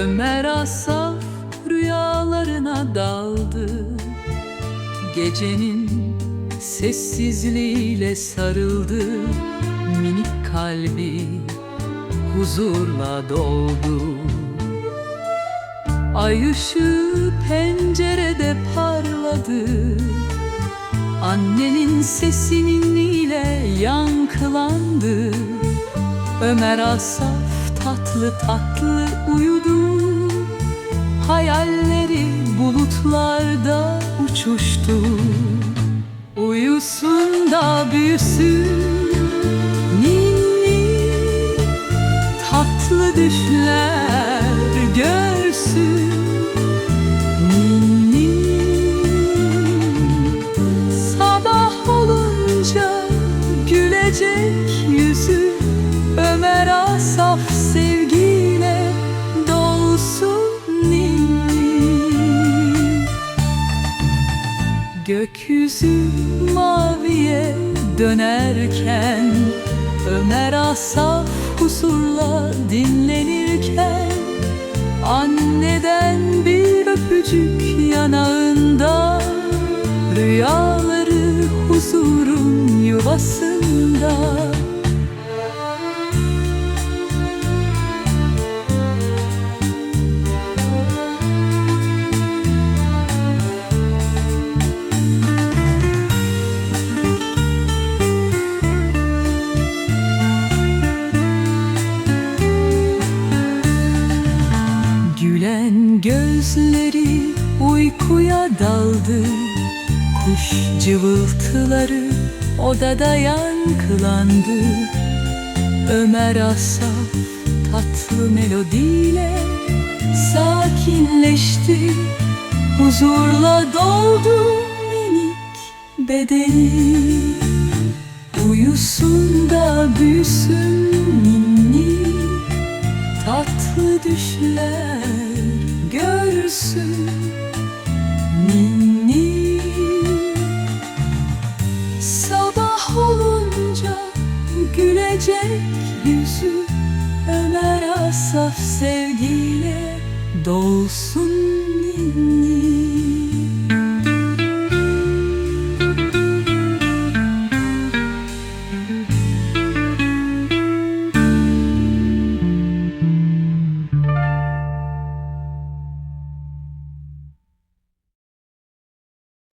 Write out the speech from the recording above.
Ömer Asaf rüyalarına daldı. Gecenin sessizliğiyle sarıldı. Minik kalbi huzurla doldu. Ay ışığı pencerede parladı. Annenin sesinin ile yankılandı. Ömer Asaf tatlı tatlı uyudu. Hayalleri bulutlarda uçuştu. Uyusun da büyüsün. Ninni Tatlı düşler Gökyüzü maviye dönerken Ömer Asaf huzurla dinlenirken Anneden bir öpücük yanağında Rüyaları huzurun yuvasında gözleri uykuya daldı. Kuş cıvıltıları odada yankılandı. Ömer Asaf tatlı melodiyle sakinleşti. Huzurla doldu minik bedeni. Uyusun da büyüsün ninni Tatlı düşler görsün ninni Sabah olunca gülecek yüzü Ömer Asaf sevgiyle dolsun ninni